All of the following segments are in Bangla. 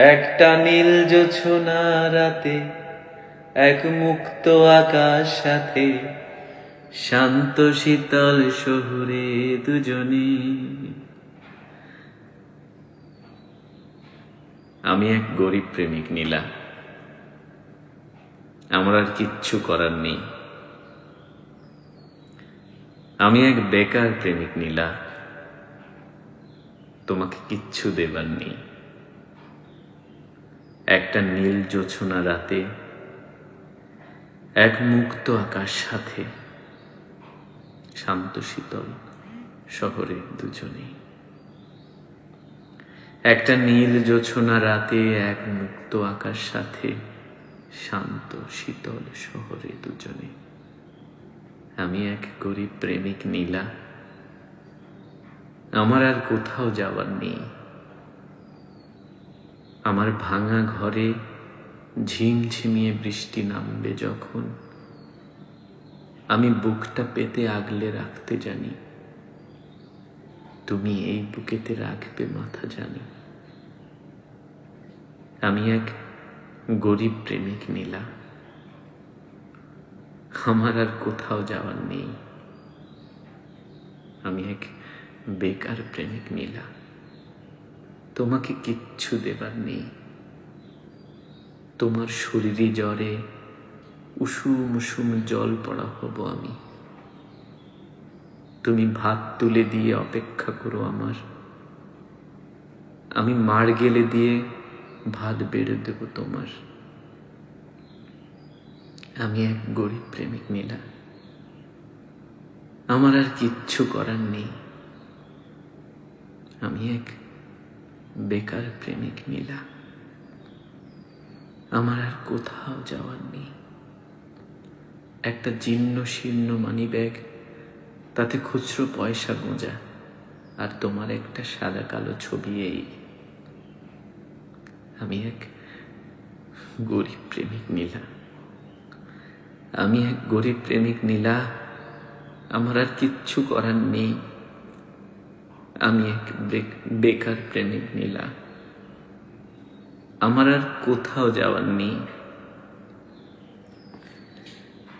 একটা নীল জোছনা রাতে, এক মুক্ত আকাশ সাথে, শান্ত শীতল শহরে দুজনে। আমি এক গরিব প্রেমিক, নীলা। আমার আর কিচ্ছু করার নেই। আমি এক বেকার প্রেমিক, নীলা। তোমাকে কিচ্ছু দেবার নেই। একটা নীল জোছনা রাতে, এক মুক্ত আকাশ সাথে, শান্ত শীতল শহরে দুজনে একটা নীল জোছনা রাতে, এক মুক্ত আকাশ সাথে, শান্ত শীতল শহরে দুজনে আমি এক গরিব প্রেমিক নীলা। আমার আর কোথাও যাওয়ার নেই। আমার ভাঙা ঘরে ঝিমঝিমিয়ে বৃষ্টি নামবে যখন। আমি বুকটা পেতে আগলে রাখতে জানি। তুমি এই বুকেতে রাখবে মাথা জানি। আমি এক গরিব প্রেমিক নীলা আমার আর কোথাও যাওয়ার নেই। আমি এক বেকার প্রেমিক নীলা তোমাকে কিচ্ছু দেবার নেই। তোমার শরীরে জ্বরে, উষুম উষুম জল পড়া হব আমি। তুমি ভাত তুলে দিয়ে অপেক্ষা করো আমার। আমি মার গেলে দিয়ে ভাত বেড়ে দেব তোমার। আমি এক গরিব প্রেমিক নীলা। আমার আর কিচ্ছু করার নেই। আমি এক বেকার প্রেমিক নীলা। আমার আর কোথাও যাওয়ার নেই। একটা জীর্ণ শীর্ণ মানি ব্যাগ তাতে খুচরো পয়সা গোঁজা, আর তোমার একটা সাদা কালো ছবি এই। আমি এক গরিব প্রেমিক নীলা। আমি এক গরিব প্রেমিক নীলা। আমার আর কিচ্ছু করার নেই। আমি এক বেকার প্রেমিক নীলা আমার আর কোথাও যাওয়ার নেই।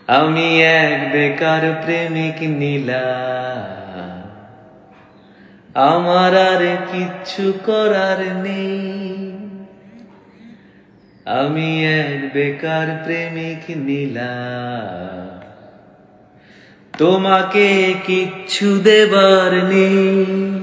আমি এক বেকার প্রেমিক নীলা আমার আর কিচ্ছু করার নেই। আমি এক বেকার প্রেমিক নীলা তোমাকে কিচ্ছু দেবার নেই।